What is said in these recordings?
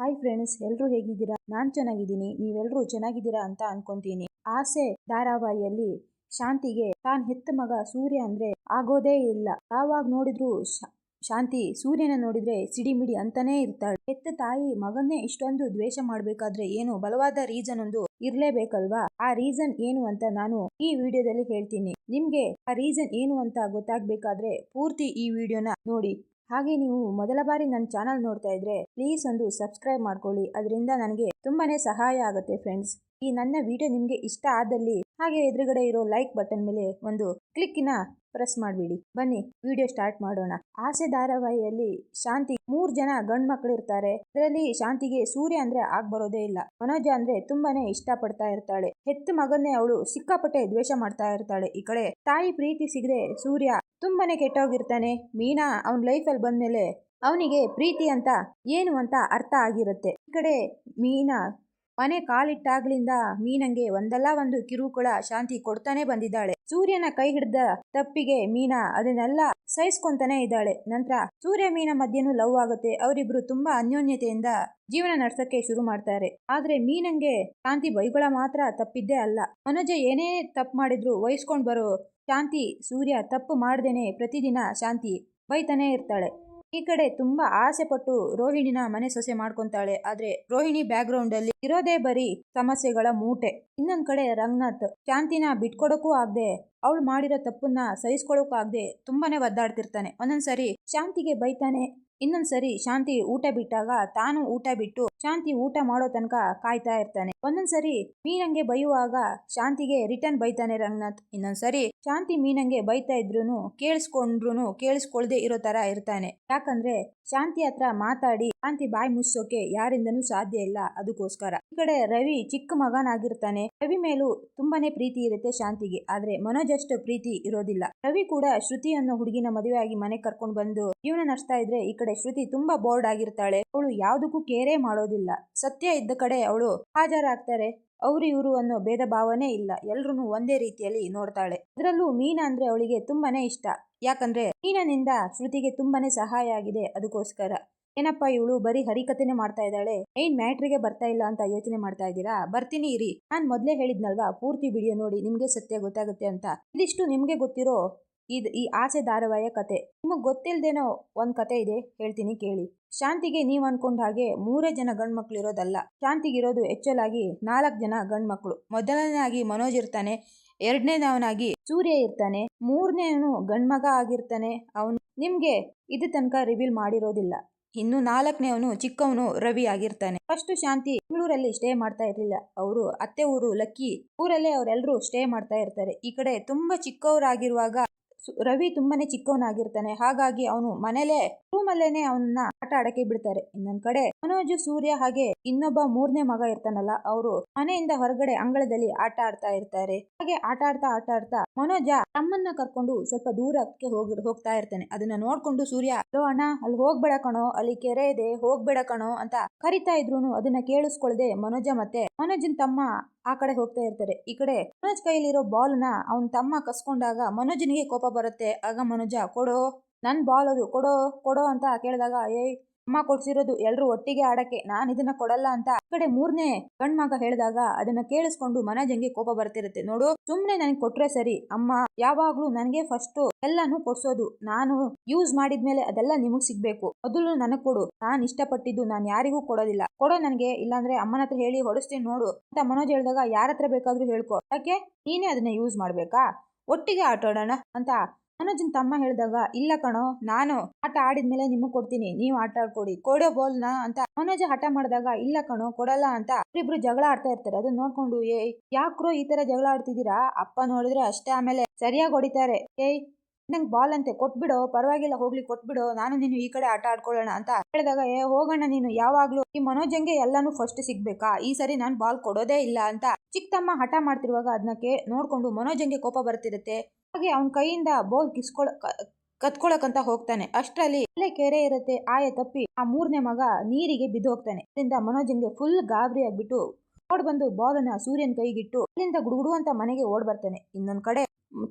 Hi friends ಎಲ್ಲರೂ ಹೇಗಿದ್ದೀರಾ? ನಾನು ಚೆನ್ನಾಗಿದ್ದೀನಿ. ನೀವೆಲ್ಲರೂ ಚೆನ್ನಾಗಿದ್ದೀರಾ ಅಂತ ಅನ್ಕೊಂತೀನಿ. ಆಸೆ ಧಾರಾವಾಹಿಯಲ್ಲಿ ಶಾಂತಿಗೆ ತಾನ್ ಹೆತ್ತ ಮಗ ಸೂರ್ಯ ಅಂದ್ರೆ ಆಗೋದೇ ಇಲ್ಲ. ಯಾವಾಗ ನೋಡಿದ್ರು ಶಾಂತಿ ಸೂರ್ಯನ ನೋಡಿದ್ರೆ ಸಿಡಿಮಿಡಿ ಅಂತಾನೆ ಇರ್ತಾಳೆ. ಹೆತ್ತ ತಾಯಿ ಮಗನ್ನೇ ಇಷ್ಟೊಂದು ದ್ವೇಷ ಮಾಡ್ಬೇಕಾದ್ರೆ ಏನು ಬಲವಾದ ರೀಸನ್ ಒಂದು ಇರ್ಲೇಬೇಕಲ್ವಾ? ಆ ರೀಸನ್ ಏನು ಅಂತ ನಾನು ಈ ವಿಡಿಯೋದಲ್ಲಿ ಹೇಳ್ತೀನಿ. ನಿಮ್ಗೆ ಆ ರೀಸನ್ ಏನು ಅಂತ ಗೊತ್ತಾಗ್ಬೇಕಾದ್ರೆ ಪೂರ್ತಿ ಈ ವಿಡಿಯೋನ ನೋಡಿ. ಹಾಗೆ ನೀವು ಮೊದಲ ಬಾರಿ ನನ್ನ ಚಾನಲ್ ನೋಡ್ತಾ ಇದ್ರೆ ಪ್ಲೀಸ್ ಒಂದು ಸಬ್ಸ್ಕ್ರೈಬ್ ಮಾಡ್ಕೊಳ್ಳಿ. ಅದರಿಂದ ನನಗೆ ತುಂಬಾನೇ ಸಹಾಯ ಆಗುತ್ತೆ ಫ್ರೆಂಡ್ಸ್ ಈ ನನ್ನ ವಿಡಿಯೋ ನಿಮ್ಗೆ ಇಷ್ಟ ಆದಲ್ಲಿ ಹಾಗೆ ಎದುರುಗಡೆ ಇರೋ ಲೈಕ್ ಬಟನ್ ಮೇಲೆ ಒಂದು ಕ್ಲಿಕ್ಕಿನ ಪ್ರೆಸ್ ಮಾಡ್ಬಿಡಿ. ಬನ್ನಿ ವಿಡಿಯೋ ಸ್ಟಾರ್ಟ್ ಮಾಡೋಣ. ಆಸೆ ಧಾರಾವಾಹಿಯಲ್ಲಿ ಶಾಂತಿ ಮೂರ್ ಜನ ಗಂಡ್ ಮಕ್ಕಳು ಇರ್ತಾರೆ. ಅದರಲ್ಲಿ ಶಾಂತಿಗೆ ಸೂರ್ಯ ಅಂದ್ರೆ ಆಗ್ ಬರೋದೇ ಇಲ್ಲ. ಮನೋಜ ಅಂದ್ರೆ ತುಂಬಾನೇ ಇಷ್ಟ ಪಡ್ತಾ ಇರ್ತಾಳೆ. ಹೆತ್ತ ಮಗನ್ನೇ ಅವಳು ಸಿಕ್ಕಾಪಟ್ಟೆ ದ್ವೇಷ ಮಾಡ್ತಾ ಇರ್ತಾಳೆ. ಈ ಕಡೆ ತಾಯಿ ಪ್ರೀತಿ ಸಿಗದೆ ಸೂರ್ಯ ತುಂಬಾನೇ ಕೆಟ್ಟೋಗಿರ್ತಾನೆ. ಮೀನಾ ಅವನ ಲೈಫಲ್ಲಿ ಬಂದ್ಮೇಲೆ ಅವನಿಗೆ ಪ್ರೀತಿ ಅಂತ ಏನು ಅಂತ ಅರ್ಥ ಆಗಿರುತ್ತೆ. ಈ ಕಡೆ ಮೀನಾ ಮನೆ ಕಾಲಿಟ್ಟಾಗ್ಲಿಂದ ಮೀನಂಗೆ ಒಂದಲ್ಲ ಒಂದು ಕಿರುಕುಳ ಶಾಂತಿ ಕೊಡ್ತಾನೆ ಬಂದಿದ್ದಾಳೆ. ಸೂರ್ಯನ ಕೈ ಹಿಡ್ದ ತಪ್ಪಿಗೆ ಮೀನಾ ಅದನ್ನೆಲ್ಲ ಸಹಿಸ್ಕೊಂತಾನೆ ಇದ್ದಾಳೆ. ನಂತರ ಸೂರ್ಯ ಮೀನ ಮಧ್ಯನೂ ಲವ್ ಆಗುತ್ತೆ. ಅವರಿಬ್ರು ತುಂಬಾ ಅನ್ಯೋನ್ಯತೆಯಿಂದ ಜೀವನ ನಡ್ಸಕ್ಕೆ ಶುರು ಮಾಡ್ತಾರೆ. ಆದ್ರೆ ಮೀನಂಗೆ ಶಾಂತಿ ಬೈಗಳ ಮಾತ್ರ ತಪ್ಪಿದ್ದೇ ಅಲ್ಲ. ಮನೋಜ ಏನೇ ತಪ್ಪು ಮಾಡಿದ್ರು ವಹಿಸ್ಕೊಂಡ್ ಬರೋ ಶಾಂತಿ, ಸೂರ್ಯ ತಪ್ಪು ಮಾಡ್ದೇನೆ ಪ್ರತಿದಿನ ಶಾಂತಿ ಬೈತಾನೆ ಇರ್ತಾಳೆ. ಈ ಕಡೆ ತುಂಬ ಆಸೆ ಪಟ್ಟು ರೋಹಿಣಿನ ಮನೆ ಸೊಸೆ ಮಾಡ್ಕೊಂತಾಳೆ. ಆದ್ರೆ ರೋಹಿಣಿ ಬ್ಯಾಕ್ ಗ್ರೌಂಡ್ ಅಲ್ಲಿ ಇರೋದೇ ಬರೀ ಸಮಸ್ಯೆಗಳ ಮೂಟೆ. ಇನ್ನೊಂದ್ ಕಡೆ ರಂಗನಾಥ್, ಶಾಂತಿನ ಬಿಟ್ಕೊಡಕ್ಕೂ ಆಗದೆ ಅವಳು ಮಾಡಿರೋ ತಪ್ಪನ್ನ ಸಹಿಸ್ಕೊಳ್ಳೋಕಾಗದೆ ತುಂಬಾನೇ ಒದ್ದಾಡ್ತಿರ್ತಾನೆ. ಒಂದೊಂದ್ಸರಿ ಶಾಂತಿಗೆ ಬೈತಾನೆ ಇನ್ನೊಂದ್ಸರಿ ಶಾಂತಿ ಊಟ ಬಿಟ್ಟಾಗ ತಾನು ಊಟ ಬಿಟ್ಟು ಶಾಂತಿ ಊಟ ಮಾಡೋ ತನಕ ಕಾಯ್ತಾ ಇರ್ತಾನೆ. ಒಂದೊಂದ್ಸರಿ ಮೀನಂಗೆ ಬೈಯುವಾಗ ಶಾಂತಿಗೆ ರಿಟರ್ನ್ ಬೈತಾನೆ ರಂಗನಾಥ್. ಇನ್ನೊಂದ್ಸರಿ ಶಾಂತಿ ಮೀನಂಗೆ ಬೈತಾ ಇದ್ರು ಕೇಳಿಸ್ಕೊಂಡ್ರು ಕೇಳಿಸ್ಕೊಳ್ದೆ ಇರೋ ತರ ಇರ್ತಾನೆ. ಯಾಕಂದ್ರೆ ಶಾಂತಿ ಹತ್ರ ಮಾತಾಡಿ ಶಾಂತಿ ಬಾಯಿ ಮುಚ್ಚೋಕೆ ಯಾರಿಂದನೂ ಸಾಧ್ಯ ಇಲ್ಲ ಅದಕ್ಕೋಸ್ಕರ. ಈ ಕಡೆ ರವಿ ಚಿಕ್ಕ ಮಗನಾಗಿರ್ತಾನೆ ರವಿ ಮೇಲೂ ತುಂಬಾನೇ ಪ್ರೀತಿ ಇರುತ್ತೆ ಶಾಂತಿಗೆ, ಆದ್ರೆ ಮನೋಜಷ್ಟು ಪ್ರೀತಿ ಇರೋದಿಲ್ಲ. ರವಿ ಕೂಡ ಶ್ರುತಿ ಅನ್ನೋ ಹುಡುಗಿನ ಆಗಿ ಮನೆ ಕರ್ಕೊಂಡು ಬಂದು ಜೀವನ ನಡೆಸ್ತಾ ಇದ್ರೆ ಈ ಕಡೆ ಶ್ರುತಿ ತುಂಬಾ ಬೋರ್ಡ್ ಆಗಿರ್ತಾಳೆ. ಅವಳು ಯಾವುದಕ್ಕೂ ಕೇರೇ ಮಾಡೋದಿಲ್ಲ. ಸತ್ಯ ಇದ್ದ ಕಡೆ ಅವಳು ಹಾಜರಾಗ್ತಾರೆ. ಅವ್ರು ಇವರು ಅನ್ನೋ ಭೇದ ಭಾವನೆ ಇಲ್ಲ. ಎಲ್ರು ಒಂದೇ ರೀತಿಯಲ್ಲಿ ನೋಡ್ತಾಳೆ. ಅದರಲ್ಲೂ ಮೀನಾ ಅಂದ್ರೆ ಅವಳಿಗೆ ತುಂಬಾನೇ ಇಷ್ಟ. ಯಾಕಂದ್ರೆ ಮೀನನಿಂದ ಶ್ರುತಿಗೆ ತುಂಬಾನೇ ಸಹಾಯ ಆಗಿದೆ ಅದಕ್ಕೋಸ್ಕರ. ಏನಪ್ಪ ಇವಳು ಬರೀ ಹರಿಕತೆನೆ ಮಾಡ್ತಾ ಇದ್ದಾಳೆ? ಏನ್ ಮ್ಯಾಟ್ರಿಗೆ ಬರ್ತಾ ಇಲ್ಲ ಅಂತ ಯೋಚನೆ ಮಾಡ್ತಾ ಇದ್ದೀರಾ? ಬರ್ತೀನಿ ಇರಿ. ನಾನ್ ಮೊದ್ಲೇ ಹೇಳಿದ್ನಲ್ವಾ, ಪೂರ್ತಿ ವಿಡಿಯೋ ನೋಡಿ ನಿಮ್ಗೆ ಸತ್ಯ ಗೊತ್ತಾಗುತ್ತೆ ಅಂತ. ಇದಿಷ್ಟು ನಿಮ್ಗೆ ಗೊತ್ತಿರೋ ಇದ್ ಈ ಆಸೆ ಧಾರಾವಾಹಿಯ ಕತೆ. ನಿಮಗ್ ಗೊತ್ತಿಲ್ದೇನೋ ಒಂದ್ ಕತೆ ಇದೆ, ಹೇಳ್ತೀನಿ ಕೇಳಿ. ಶಾಂತಿಗೆ ನೀವ್ ಅನ್ಕೊಂಡ ಹಾಗೆ ಮೂರೇ ಜನ ಗಂಡ್ ಮಕ್ಳು ಇರೋದಲ್ಲ ಶಾಂತಿಗಿರೋದು ಹೆಚ್ಚಲಾಗಿ ನಾಲ್ಕು ಜನ ಗಂಡ್ ಮಕ್ಳು ಮೊದಲನೇ ಮನೋಜ್ ಇರ್ತಾನೆ, ಎರಡನೇದವನಾಗಿ ಸೂರ್ಯ ಇರ್ತಾನೆ, ಮೂರನೇನು ಗಂಡ್ಮಗ ಆಗಿರ್ತಾನೆ, ಅವನು ನಿಮ್ಗೆ ಇದು ತನಕ ರಿವೀಲ್ ಮಾಡಿರೋದಿಲ್ಲ. ಇನ್ನು ನಾಲ್ಕನೇವನು ಚಿಕ್ಕವನು, ರವಿ ಆಗಿರ್ತಾನೆ. ಫಸ್ಟ್ ಶಾಂತಿ ಬೆಂಗಳೂರಲ್ಲಿ ಸ್ಟೇ ಮಾಡ್ತಾ ಇರ್ಲಿಲ್ಲ. ಅವರು ಅತ್ತೆ ಊರು ಲಕ್ಕಿ ಊರಲ್ಲೇ ಅವರೆಲ್ಲರೂ ಸ್ಟೇ ಮಾಡ್ತಾ ಇರ್ತಾರೆ. ಈ ಕಡೆ ತುಂಬಾ ಚಿಕ್ಕವರಾಗಿರುವಾಗ ರವಿ ತುಂಬಾನೇ ಚಿಕ್ಕವನಾಗಿರ್ತಾನೆ. ಹಾಗಾಗಿ ಅವನು ಮನೇಲೆ, ರೂಮಲ್ಲೇನೆ ಅವನನ್ನ ಆಟ ಆಡಕ್ಕೆ ಬಿಡ್ತಾರೆ. ಇನ್ನೊಂದ್ ಕಡೆ ಮನೋಜು, ಸೂರ್ಯ ಹಾಗೆ ಇನ್ನೊಬ್ಬ ಮೂರನೇ ಮಗ ಇರ್ತಾನಲ್ಲ, ಅವರು ಮನೆಯಿಂದ ಹೊರಗಡೆ ಅಂಗಳದಲ್ಲಿ ಆಟ ಆಡ್ತಾ ಇರ್ತಾರೆ. ಹಾಗೆ ಆಟ ಆಡ್ತಾ ಆಟ ಆಡ್ತಾ ಮನೋಜ ತಮ್ಮನ್ನ ಕರ್ಕೊಂಡು ಸ್ವಲ್ಪ ದೂರಕ್ಕೆ ಹೋಗಿ, ಹೋಗ್ತಾ ಇರ್ತಾನೆ. ಅದನ್ನ ನೋಡ್ಕೊಂಡು ಸೂರ್ಯ ಲೋ ಅಣ್ಣ, ಅಲ್ಲಿ ಹೋಗ್ಬೇಡ ಕಣೋ, ಅಲ್ಲಿ ಕೆರೆ ಇದೆ, ಹೋಗ್ಬೇಡ ಕಣೋ ಅಂತ ಕರಿತಾ ಇದ್ರು ಅದನ್ನ ಕೇಳಿಸ್ಕೊಳ್ದೆ ಮನೋಜ ಮತ್ತೆ ಮನೋಜನ್ ತಮ್ಮ ಆ ಕಡೆ ಹೋಗ್ತಾ ಇರ್ತಾರೆ. ಈ ಕಡೆ ಮನೋಜ್ ಕೈಯಲ್ಲಿರೋ ಬಾಲ್ನ ಅವನ ತಮ್ಮ ಕಸ್ಕೊಂಡಾಗ ಮನೋಜನಿಗೆ ಕೋಪ ಬರುತ್ತೆ. ಆಗ ಮನೋಜ ಕೊಡೋ ನನ್ ಬಾಲ್ ಅದು ಕೊಡೋ ಕೊಡೋ ಅಂತ ಕೇಳಿದಾಗ, ಏಯ್, ಅಮ್ಮ ಕೊಡ್ಸಿರೋದು ಎಲ್ರು ಒಟ್ಟಿಗೆ ಆಡಕ್ಕೆ, ನಾನ್ ಇದನ್ನ ಕೊಡಲ್ಲ ಅಂತ. ಆ ಕಡೆ ಮೂರನೇ ಗಂಡ್ಮಗ ಹೇಳಿದಾಗ, ಅದನ್ನ ಕೇಳಿಸ್ಕೊಂಡು ಮನೋಜಂಗೆ ಕೋಪ ಬರ್ತಿರುತ್ತೆ. ನೋಡು, ಸುಮ್ನೆ ನನಗೆ ಕೊಟ್ರೆ ಸರಿ. ಅಮ್ಮ, ಯಾವಾಗ್ಲೂ ನನಗೆ ಫಸ್ಟ್ ಎಲ್ಲಾನು ಕೊಡ್ಸೋದು. ನಾನು ಯೂಸ್ ಮಾಡಿದ್ಮೇಲೆ ಅದೆಲ್ಲ ನಿಮಗ್ ಸಿಗ್ಬೇಕು. ಮೊದಲು ನನಗ್ ಕೊಡು. ನಾನ್ ಇಷ್ಟಪಟ್ಟಿದ್ದು ನಾನ್ ಯಾರಿಗೂ ಕೊಡೋದಿಲ್ಲ. ಕೊಡೋ ನನಗೆ, ಇಲ್ಲಾಂದ್ರೆ ಅಮ್ಮನ ಹತ್ರ ಹೇಳಿ ಹೊಡಿಸ್ತೀನಿ ನೋಡು ಅಂತ ಮನೋಜ್ ಹೇಳಿದಾಗ, ಯಾರ ಹತ್ರ ಬೇಕಾದ್ರೂ ಹೇಳ್ಕೊ. ಯಾಕೆ? ನೀನೇ ಅದನ್ನ ಯೂಸ್ ಮಾಡ್ಬೇಕಾ? ಒಟ್ಟಿಗೆ ಆಟ ಆಡೋಣ ಅಂತ ಮನೋಜನ್ ತಮ್ಮ ಹೇಳಿದಾಗ, ಇಲ್ಲ ಕಣೋ, ನಾನು ಆಟ ಆಡಿದ್ಮೇಲೆ ನಿಮಗ್ ಕೊಡ್ತೀನಿ, ನೀವು ಆಟ ಆಡ್ಕೊಡಿ. ಕೊಡೋ ನಾ ಅಂತ ಮನೋಜ ಹಠ ಮಾಡಿದಾಗ, ಇಲ್ಲ ಕಣೋ, ಕೊಡಲ್ಲ ಅಂತ ಇಬ್ರು ಜಗಳ ಆಡ್ತಾ ಇರ್ತಾರೆ. ಅದನ್ನ ನೋಡ್ಕೊಂಡು, ಏಯ್, ಯಾಕ್ರೋ ಈ ತರ ಜಗಳ ಆಡ್ತಿದ್ದೀರಾ? ಅಪ್ಪ ನೋಡಿದ್ರೆ ಅಷ್ಟೇ, ಆಮೇಲೆ ಸರಿಯಾಗಿ ಹೊಡಿತಾರೆ. ಏಯ್ ನಂಗೆ ಬಾಲ್ ಅಂತೆ, ಕೊಟ್ಬಿಡೋ, ಪರವಾಗಿಲ್ಲ, ಹೋಗ್ಲಿ, ಕೊಟ್ಬಿಡೋ, ನಾನು ನೀನು ಈ ಕಡೆ ಆಟ ಆಡ್ಕೊಳ್ಳೋಣ ಅಂತ ಹೇಳಿದಾಗ, ಏ ಹೋಗೋಣ ನೀನು, ಯಾವಾಗ್ಲೂ ಈ ಮನೋಜಂಗೆ ಎಲ್ಲಾನು ಫಸ್ಟ್ ಸಿಗ್ಬೇಕಾ? ಈ ಸರಿ ನಾನು ಬಾಲ್ ಕೊಡೋದೇ ಇಲ್ಲ ಅಂತ ಚಿಕ್ಕಮ್ಮ ಹಠ ಮಾಡ್ತಿರುವಾಗ ಅದನ್ನ ಕೇ, ನೋಡ್ಕೊಂಡು ಮನೋಜಂಗೆ ಕೋಪ ಬರ್ತಿರುತ್ತೆ. ಹಾಗೆ ಅವನ ಕೈಯಿಂದ ಬಾಲ್ ಕಿಸ್ಕೊಳ ಕತ್ಕೊಳಕಂತ ಹೋಗ್ತಾನೆ. ಅಷ್ಟರಲ್ಲಿ ಅಲ್ಲೇ ಕೆರೆ ಇರುತ್ತೆ, ಆಯ ತಪ್ಪಿ ಆ ಮೂರನೇ ಮಗ ನೀರಿಗೆ ಬಿದ್ದು ಹೋಗ್ತಾನೆ ಅದರಿಂದ ಮನೋಜಂಗೆ ಫುಲ್ ಗಾಬರಿ ಆಗ್ಬಿಟ್ಟು ಓಡ್ ಬಂದು ಬಾಲ್ ಅನ್ನ ಸೂರ್ಯನ್ ಕೈಗಿಟ್ಟು ಅಲ್ಲಿಂದ ಗುಡುಗುಡು ಅಂತ ಮನೆಗೆ ಓಡ್ ಬರ್ತಾನೆ. ಇನ್ನೊಂದ್ ಕಡೆ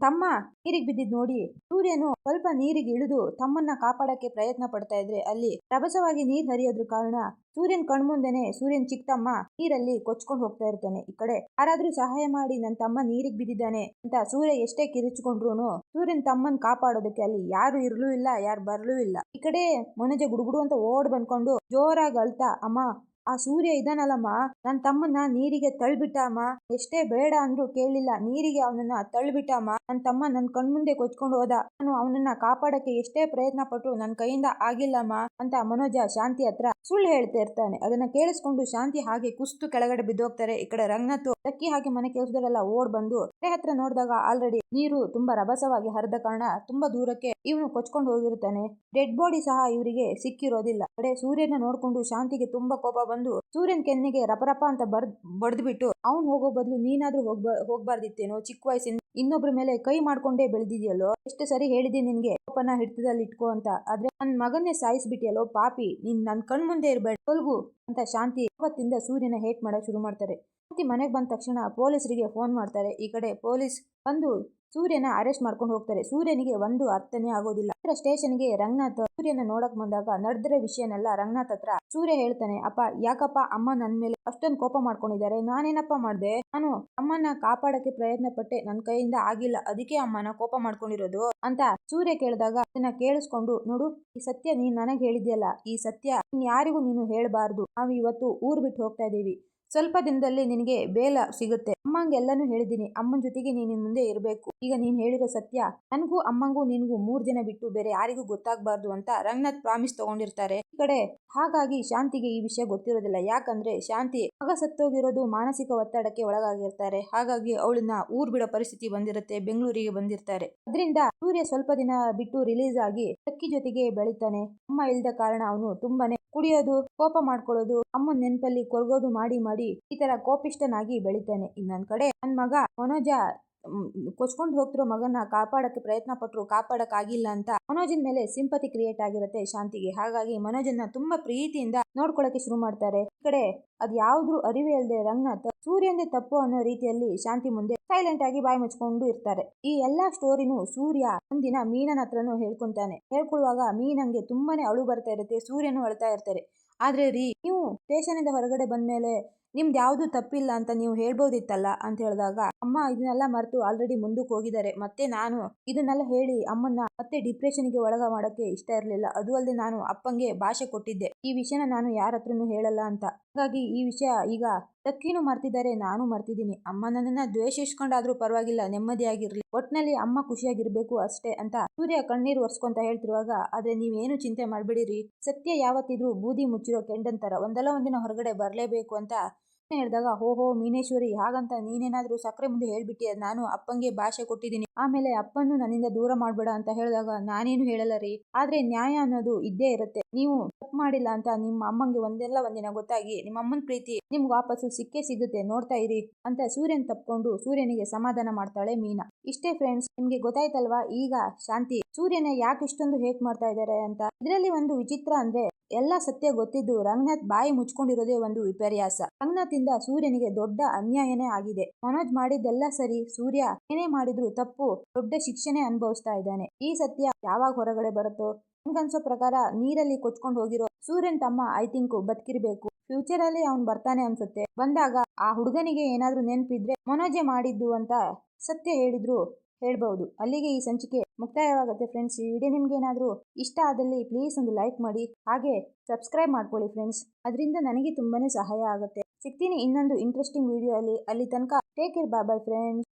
ತಮ್ಮ ನೀರಿಗೆ ಬಿದ್ದಿದ್ ನೋಡಿ ಸೂರ್ಯನು ಸ್ವಲ್ಪ ನೀರಿಗೆ ಇಳಿದು ತಮ್ಮನ್ನ ಕಾಪಾಡಕ್ಕೆ ಪ್ರಯತ್ನ ಪಡ್ತಾ ಇದ್ರೆ ಅಲ್ಲಿ ರಭಸವಾಗಿ ನೀರ್ ಹರಿಯೋದ್ರ ಕಾರಣ ಸೂರ್ಯನ್ ಕಣ್ಮುಂದೆನೆ ಸೂರ್ಯನ್ ಚಿಕ್ಕಮ್ಮ ನೀರಲ್ಲಿ ಕೊಚ್ಕೊಂಡು ಹೋಗ್ತಾ ಇರ್ತಾನೆ. ಈ ಕಡೆ ಯಾರಾದ್ರೂ ಸಹಾಯ ಮಾಡಿ ನನ್ನ ತಮ್ಮ ನೀರಿಗೆ ಬಿದ್ದಿದ್ದಾನೆ ಅಂತ ಸೂರ್ಯ ಎಷ್ಟೇ ಕಿರಿಚ್ಕೊಂಡ್ರು ಸೂರ್ಯನ್ ತಮ್ಮನ್ ಕಾಪಾಡೋದಕ್ಕೆ ಅಲ್ಲಿ ಯಾರು ಇರ್ಲೂ ಇಲ್ಲ, ಯಾರು ಬರ್ಲೂ ಇಲ್ಲ. ಈ ಕಡೆ ಮೊನಜೆ ಗುಡುಗುಡು ಅಂತ ಓಡ್ ಬಂದ್ಕೊಂಡು ಜೋರಾಗಿ ಅಳ್ತಾ, ಅಮ್ಮ ಆ ಸೂರ್ಯ ಇದಾನಲ್ಲಮ್ಮ ನನ್ನ ತಮ್ಮನ್ನ ನೀರಿಗೆ ತಳ್ಬಿಟ್ಟಮ್ಮ? ಎಷ್ಟೇ ಬೇಡ ಅಂದ್ರು ಕೇಳಿಲ್ಲ. ನೀರಿಗೆ ಅವನನ್ನ ತಳ್ಬಿಟ್ಟಮ್ಮ? ನನ್ನ ತಮ್ಮ ನನ್ನ ಕಣ್ಮುಂದೆ ಕೊಚ್ಕೊಂಡು ಹೋದ. ನಾನು ಅವನನ್ನ ಕಾಪಾಡಕ್ಕೆ ಎಷ್ಟೇ ಪ್ರಯತ್ನ ಪಟ್ರು ನನ್ನ ಕೈಯಿಂದ ಆಗಿಲ್ಲಮ್ಮ ಅಂತ ಮನೋಜ ಶಾಂತಿ ಹತ್ರ ಸುಳ್ಳು ಹೇಳ್ತಾ ಇರ್ತಾನೆ. ಅದನ್ನ ಕೇಳಿಸ್ಕೊಂಡು ಶಾಂತಿ ಹಾಗೆ ಕುಸ್ತು ಕೆಳಗಡೆ ಬಿದ್ದೋಗ್ತಾರೆ. ಈ ಕಡೆ ರಂಗನಾಥ್ ಅಕ್ಕಿ ಹಾಗೆ ಮನೆ ಕೆಲಸದವರೆಲ್ಲ ಓಡ್ ಬಂದು ಕೆರೆ ಹತ್ರ ನೋಡಿದಾಗ ಆಲ್ರೆಡಿ ನೀರು ತುಂಬಾ ರಭಸವಾಗಿ ಹರಿದ ಕಾರಣ ತುಂಬಾ ದೂರಕ್ಕೆ ಇವನು ಕೊಚ್ಕೊಂಡು ಹೋಗಿರ್ತಾನೆ. ಡೆಡ್ ಬಾಡಿ ಸಹ ಇವರಿಗೆ ಸಿಕ್ಕಿರೋದಿಲ್ಲ. ಕಡೆ ಸೂರ್ಯನ ನೋಡ್ಕೊಂಡು ಶಾಂತಿಗೆ ತುಂಬಾ ಕೋಪ ಬಂದು ಸೂರ್ಯನ್ ಕೆನ್ನೆಗೆ ರಪರಪ ಅಂತ ಬರ್ದ್ ಬಡ್ದ್ಬಿಟ್ಟು, ಅವ್ನ್ ಹೋಗೋ ಬದಲು ನೀನಾದ್ರೂ ಹೋಗ್ಬ, ಹೋಗ್ಬಾರ್ದಿತ್ತೇನೋ, ಚಿಕ್ಕ ವಯಸ್ಸಿನ ಇನ್ನೊಬ್ರ ಮೇಲೆ ಕೈ ಮಾಡ್ಕೊಂಡೇ ಬೆಳೆದಿದ್ಯಲ್ಲೋ, ಎಷ್ಟು ಸರಿ ಹೇಳಿದೀನಿ ನಿನ್ಗೆ? ಕೋಪನ ಹಿಡ್ತದಲ್ಲಿ ಇಟ್ಕೋ ಅಂತ. ಆದ್ರೆ ನನ್ ಮಗನ್ನೇ ಸಾಯಿಸ್ಬಿಟ್ಟಿಯಲ್ಲೋ ಪಾಪಿ, ನೀನ್ ನನ್ ಕಣ್ ಮುಂದೆ ಇರ್ಬೇಡ. ತೊಲ್ಗು ಅಂತ ಶಾಂತಿ ಅವತ್ತಿಂದ ಸೂರ್ಯನ ಹೇಟ್ ಮಾಡಕ್ ಶುರು ಮಾಡ್ತಾರೆ. ಶಾಂತಿ ಮನೆಗೆ ಬಂದ ತಕ್ಷಣ ಪೊಲೀಸರಿಗೆ ಫೋನ್ ಮಾಡ್ತಾರೆ. ಈ ಕಡೆ ಪೊಲೀಸ್ ಬಂದು ಸೂರ್ಯನ ಅರೆಸ್ಟ್ ಮಾಡ್ಕೊಂಡು ಹೋಗ್ತಾರೆ. ಸೂರ್ಯನಿಗೆ ಒಂದು ಅರ್ಥನೇ ಆಗೋದಿಲ್ಲ. ಅದರ ಸ್ಟೇಷನ್ಗೆ ರಂಗನಾಥ್ ಸೂರ್ಯನ ನೋಡಕ್ ಬಂದಾಗ ನಡೆದಿರೋ ವಿಷಯನೆಲ್ಲ ರಂಗನಾಥ್ ಹತ್ರ ಸೂರ್ಯ ಹೇಳ್ತಾನೆ, ಅಪ್ಪ, ಯಾಕಪ್ಪ ಅಮ್ಮ ನನ್ ಮೇಲೆ ಅಷ್ಟೊಂದು ಕೋಪ ಮಾಡ್ಕೊಂಡಿದ್ದಾರೆ? ನಾನೇನಪ್ಪ ಮಾಡ್ದೆ? ನಾನು ಅಮ್ಮನ ಕಾಪಾಡಕ್ಕೆ ಪ್ರಯತ್ನ ಪಟ್ಟೆ ನನ್ನ ಕೈಯಿಂದ ಆಗಿಲ್ಲ. ಅದಕ್ಕೆ ಅಮ್ಮನ ಕೋಪ ಮಾಡ್ಕೊಂಡಿರೋದು? ಅಂತ ಸೂರ್ಯ ಕೇಳಿದಾಗ ಅದನ್ನ ಕೇಳಿಸ್ಕೊಂಡು, ನೋಡು, ಈ ಸತ್ಯ ನೀನ್ ನನಗೆ ಹೇಳಿದ್ಯಲ್ಲ. ಈ ಸತ್ಯ ಯಾರಿಗೂ ನೀನು ಹೇಳಬಾರ್ದು. ನಾವು ಇವತ್ತು ಊರ್ ಬಿಟ್ಟು ಹೋಗ್ತಾ ಇದೀವಿ ಸ್ವಲ್ಪ ದಿನದಲ್ಲಿ ನಿನಗೆ ಬೇಲ ಸಿಗುತ್ತೆ. ಅಮ್ಮಂಗೆಲ್ಲನೂ ಹೇಳಿದ್ದೀನಿ. ಅಮ್ಮನ ಜೊತೆಗೆ ನೀನು ಮುಂದೆ ಇರಬೇಕು. ಈಗ ನೀನು ಹೇಳಿರೋ ಸತ್ಯ, ನನಗೂ ಅಮ್ಮಂಗೂ ನಿನಗೂ ಮೂರು ದಿನ ಬಿಟ್ಟು ಬೇರೆ ಯಾರಿಗೂ ಗೊತ್ತಾಗಬಾರ್ದು ಅಂತ ರಂಗನಾಥ್ ಪ್ರಾಮಿಸ್ ತಗೊಂಡಿರ್ತಾರೆ. ಈ ಕಡೆ ಹಾಗಾಗಿ ಶಾಂತಿಗೆ ಈ ವಿಷಯ ಗೊತ್ತಿರೋದಿಲ್ಲ. ಯಾಕಂದ್ರೆ ಶಾಂತಿ ಆಗ ಸತ್ತೋಗಿರೋದು ಮಾನಸಿಕ ಒತ್ತಡಕ್ಕೆ ಒಳಗಾಗಿರ್ತಾರೆ. ಹಾಗಾಗಿ ಅವಳನ್ನ ಊರ್ ಬಿಡೋ ಪರಿಸ್ಥಿತಿ ಬಂದಿರುತ್ತೆ, ಬೆಂಗಳೂರಿಗೆ ಬಂದಿರ್ತಾರೆ. ಅದರಿಂದ ಸೂರ್ಯ ಸ್ವಲ್ಪ ದಿನ ಬಿಟ್ಟು ರಿಲೀಸ್ ಆಗಿ ಅಕ್ಕಿ ಜೊತೆಗೆ ಬೆಳಿತಾನೆ. ಅಮ್ಮ ಇಲ್ದ ಕಾರಣ ಅವನು ತುಂಬಾನೇ ಕುಡಿಯೋದು, ಕೋಪ ಮಾಡ್ಕೊಳ್ಳೋದು ಅಮ್ಮನ ನೆನಪಲ್ಲಿ ಕೊರಗೋದು ಮಾಡಿ ಮಾಡಿ ಈ ತರ ಕೋಪಿಷ್ಟನಾಗಿ ಬೆಳಿತಾನೆ. ಇನ್ನೊಂದ್ ಕಡೆ ನನ್ ಮಗ ಮನೋಜ ಕೊಚ್ಕೊಂಡು ಹೋಗ್ತಿರೋ ಮಗನ ಕಾಪಾಡಕ್ಕೆ ಪ್ರಯತ್ನ ಪಟ್ರು ಕಾಪಾಡಕ್ ಆಗಿಲ್ಲ ಅಂತ ಮನೋಜನ್ ಮೇಲೆ ಸಿಂಪತಿ ಕ್ರಿಯೇಟ್ ಆಗಿರುತ್ತೆ ಶಾಂತಿಗೆ. ಹಾಗಾಗಿ ಮನೋಜನ್ನ ತುಂಬಾ ಪ್ರೀತಿಯಿಂದ ನೋಡ್ಕೊಳಕ್ಕೆ ಶುರು ಮಾಡ್ತಾರೆ. ಈ ಕಡೆ ಅದು ಯಾವ್ದು ಅರಿವೇ ಅಲ್ಲದೆ ರಂಗನಾಥ್ ಸೂರ್ಯಂದೇ ತಪ್ಪು ಅನ್ನೋ ರೀತಿಯಲ್ಲಿ ಶಾಂತಿ ಮುಂದೆ ಸೈಲೆಂಟ್ ಆಗಿ ಬಾಯಿ ಮುಚ್ಕೊಂಡು ಇರ್ತಾರೆ. ಈ ಎಲ್ಲಾ ಸ್ಟೋರಿನು ಸೂರ್ಯ ಒಂದಿನ ಮೀನನ ಹತ್ರನೂ ಹೇಳ್ಕೊಂತಾನೆ. ಹೇಳ್ಕೊಳ್ಳುವಾಗ ಮೀನಂಗೆ ತುಂಬಾನೇ ಅಳು ಬರ್ತಾ ಇರುತ್ತೆ, ಸೂರ್ಯನು ಅಳ್ತಾ ಇರ್ತಾರೆ. ಆದ್ರೆ ರೀ, ನೀವು ಸ್ಟೇಷನ್ ಇಂದ ಹೊರಗಡೆ ಬಂದ್ಮೇಲೆ ನಿಮ್ದು ಯಾವುದು ತಪ್ಪಿಲ್ಲ ಅಂತ ನೀವು ಹೇಳ್ಬೋದಿತ್ತಲ್ಲ ಅಂತ ಹೇಳಿದಾಗ, ಅಮ್ಮ ಇದನ್ನೆಲ್ಲ ಮರೆತು ಆಲ್ರೆಡಿ ಮುಂದಕ್ಕೆ ಹೋಗಿದ್ದಾರೆ. ಮತ್ತೆ ನಾನು ಇದನ್ನೆಲ್ಲ ಹೇಳಿ ಅಮ್ಮನ್ನ ಮತ್ತೆ ಡಿಪ್ರೆಷನ್ಗೆ ಒಳಗ ಮಾಡೋಕ್ಕೆ ಇಷ್ಟ ಇರಲಿಲ್ಲ. ಅದು ಅಲ್ಲದೆ ನಾನು ಅಪ್ಪಂಗೆ ಭಾಷೆ ಕೊಟ್ಟಿದ್ದೆ. ಈ ವಿಷಯನ ನಾನು ಯಾರ ಹತ್ರನೂ ಹೇಳಲ್ಲ ಅಂತ. ಹಾಗಾಗಿ ಈ ವಿಷಯ ಈಗ ತಕ್ಕಿನೂ ಮರ್ತಿದ್ದಾರೆ ನಾನು ಮರ್ತಿದ್ದೀನಿ. ಅಮ್ಮ ನನ್ನನ್ನ ದ್ವೇಷಿಸ್ಕೊಂಡಾದ್ರೂ ಪರವಾಗಿಲ್ಲ, ನೆಮ್ಮದಿಯಾಗಿರ್ಲಿ. ಒಟ್ಟಿನಲ್ಲಿ ಅಮ್ಮ ಖುಷಿಯಾಗಿರ್ಬೇಕು ಅಷ್ಟೇ ಅಂತ ಸೂರ್ಯ ಕಣ್ಣೀರು ಒರ್ಸ್ಕೊಂತ ಹೇಳ್ತಿರುವಾಗ, ಆದ್ರೆ ನೀವೇನು ಚಿಂತೆ ಮಾಡ್ಬಿಡಿರಿ. ಸತ್ಯ ಯಾವತ್ತಿದ್ರೂ ಬೂದಿ ಮುಚ್ಚಿರೋ ಕೆಂಡಂತರ ಒಂದಲ್ಲ ಒಂದಿನ ಹೊರಗಡೆ ಬರಲೇಬೇಕು ಅಂತ ಹೇಳಿದಾಗ ಹೋ ಮೀನೇಶ್ವರಿ, ಹಾಗಂತ ನೀನೇನಾದ್ರೂ ಸಕ್ಕರೆ ಮುಂದೆ ಹೇಳ್ಬಿಟ್ಟಿಯ? ನಾನು ಅಪ್ಪಂಗೆ ಭಾಷೆ ಕೊಟ್ಟಿದ್ದೀನಿ. ಆಮೇಲೆ ಅಪ್ಪನ್ನು ನನ್ನಿಂದ ದೂರ ಮಾಡ್ಬೇಡ ಅಂತ ಹೇಳಿದಾಗ ನಾನೇನು ಹೇಳಲ್ಲ ರೀ. ಆದ್ರೆ ನ್ಯಾಯ ಅನ್ನೋದು ಇದ್ದೇ ಇರುತ್ತೆ. ನೀವು ತಪ್ಪು ಮಾಡಿಲ್ಲ ಅಂತ ನಿಮ್ಮ ಅಮ್ಮಂಗೆ ಒಂದೆಲ್ಲ ಒಂದಿನ ಗೊತ್ತಾಗಿ, ನಿಮ್ಮ ಅಮ್ಮನ ಪ್ರೀತಿ ನಿಮ್ಗೆ ವಾಪಸ್ಸು ಸಿಕ್ಕೇ ಸಿಗುತ್ತೆ, ನೋಡ್ತಾ ಇರಿ ಅಂತ ಸೂರ್ಯನ್ ತಪ್ಕೊಂಡು ಸೂರ್ಯನಿಗೆ ಸಮಾಧಾನ ಮಾಡ್ತಾಳೆ ಮೀನಾ. ಇಷ್ಟೇ ಫ್ರೆಂಡ್ಸ್ ನಿಮ್ಗೆ ಗೊತ್ತಾಯ್ತಲ್ವಾ ಈಗ ಶಾಂತಿ? ಸೂರ್ಯನ ಯಾಕೆ ಇಷ್ಟೊಂದು ಹೇಟ್ ಮಾಡ್ತಾ ಇದ್ದಾರೆ ಅಂತ? ಇದರಲ್ಲಿ ಒಂದು ವಿಚಿತ್ರ ಅಂದ್ರೆ ಎಲ್ಲ ಸತ್ಯ ಗೊತ್ತಿದ್ದು ರಂಗನಾಥ್ ಬಾಯಿ ಮುಚ್ಕೊಂಡಿರೋದೇ ಒಂದು ವಿಪರ್ಯಾಸ. ರಂಗನಾಥಿಂದ ಸೂರ್ಯನಿಗೆ ದೊಡ್ಡ ಅನ್ಯಾಯನೇ ಆಗಿದೆ. ಮನೋಜ್ ಮಾಡಿದ್ದೆಲ್ಲ ಸರಿ, ಸೂರ್ಯ ಏನೇ ಮಾಡಿದ್ರು ತಪ್ಪು, ದೊಡ್ಡ ಶಿಕ್ಷಣೆ ಅನುಭವಿಸ್ತಾ ಇದ್ದಾನೆ. ಈ ಸತ್ಯ ಯಾವಾಗ ಹೊರಗಡೆ ಬರುತ್ತೋ ನನ್ಗನ್ಸೋ ಪ್ರಕಾರ ನೀರಲ್ಲಿ ಕೊಚ್ಕೊಂಡು ಹೋಗಿರೋ ಸೂರ್ಯನ್ ತಮ್ಮ ಐ ಥಿಂಕ್ ಬದುಕಿರ್ಬೇಕು. ಫ್ಯೂಚರ್ ಅಲ್ಲಿ ಅವ್ನ್ ಬರ್ತಾನೆ ಅನ್ಸುತ್ತೆ. ಬಂದಾಗ ಆ ಹುಡುಗನಿಗೆ ಏನಾದ್ರೂ ನೆನಪಿದ್ರೆ ಮನೋಜೆ ಮಾಡಿದ್ದು ಅಂತ ಸತ್ಯ ಹೇಳಿದ್ರು ಹೇಳ್ಬಹುದು ಅಲ್ಲಿಗೆ ಈ ಸಂಚಿಕೆ ಮುಕ್ತಾಯವಾಗುತ್ತೆ ಫ್ರೆಂಡ್ಸ್. ಈ ವಿಡಿಯೋ ನಿಮ್ಗೆ ಏನಾದರೂ ಇಷ್ಟ ಆದಲ್ಲಿ ಪ್ಲೀಸ್ ಒಂದು ಲೈಕ್ ಮಾಡಿ, ಹಾಗೆ ಸಬ್ಸ್ಕ್ರೈಬ್ ಮಾಡ್ಕೊಳ್ಳಿ ಫ್ರೆಂಡ್ಸ್. ಅದರಿಂದ ನನಗೆ ತುಂಬಾನೇ ಸಹಾಯ ಆಗುತ್ತೆ. ಸಿಗ್ತೀನಿ ಇನ್ನೊಂದು ಇಂಟ್ರೆಸ್ಟಿಂಗ್ ವಿಡಿಯೋ ಅಲ್ಲಿ. ಅಲ್ಲಿ ತನಕ take care bye bye friends